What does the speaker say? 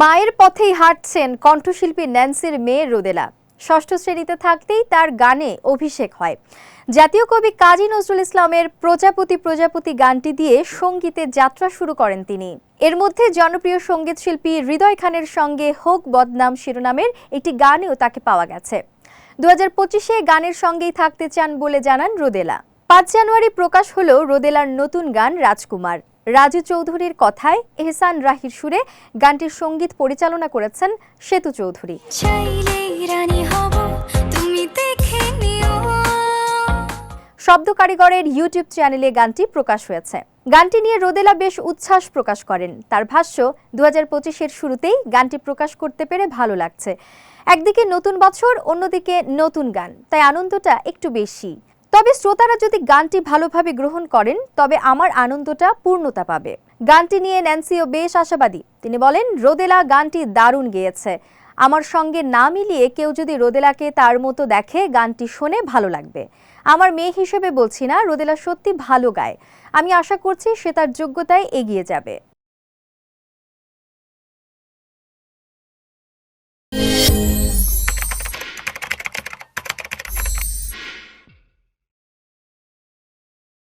মায়ের পথেই হাঁটছেন কণ্ঠশিল্পী ন্যান্সির মেয়ে রোদেলা। ষষ্ঠ শ্রেণীতে থাকতেই তার গানে অভিষেক হয়। জাতীয় কবি কাজী নজরুল ইসলামের প্রজাপতি প্রজাপতি গানটি দিয়ে সঙ্গীতে যাত্রা শুরু করেন তিনি। এর মধ্যে জনপ্রিয় সংগীত শিল্পী হৃদয় খানের সঙ্গে হোক বদনাম শিরোনামের একটি গানেও তাকে পাওয়া গেছে। দু হাজার পঁচিশে গানের সঙ্গেই থাকতে চান বলে জানান রোদেলা। পাঁচ জানুয়ারি প্রকাশ হলো রোদেলার নতুন গান রাজকুমার। রাজু চৌধুরীর কথায় এহসান রাহির সুরে গানটির সংগীত পরিচালনা করেছেন সেতু চৌধুরী। শব্দ কারিগরের ইউটিউব চ্যানেলে গানটি প্রকাশ হয়েছে। গানটি নিয়ে রোদেলা বেশ উচ্ছ্বাস প্রকাশ করেন। তার ভাষ্য দু হাজার পঁচিশের শুরুতেই গানটি প্রকাশ করতে পেরে ভালো লাগছে। একদিকে নতুন বছর অন্যদিকে নতুন গান। তাই আনন্দটা একটু বেশি। তবে শ্রোতারা যদি গানটি ভালোভাবে গ্রহণ করেন, তবে আমার আনন্দটা পূর্ণতা পাবে। গানটি নিয়ে ন্যান্সিও বেশ আশাবাদী। তিনি বলেন, রোদেলা গানটি দারুণ গেয়েছে। আমার সঙ্গে না মিলিয়ে কেউ যদি রোদেলাকে তার মতো দেখে, গানটি শুনে ভালো লাগবে। আমার মেয়ে হিসেবে বলছি না, রোদেলা সত্যি ভালো গায়। আমি আশা করছি সে তার যোগ্যতায় এগিয়ে যাবে।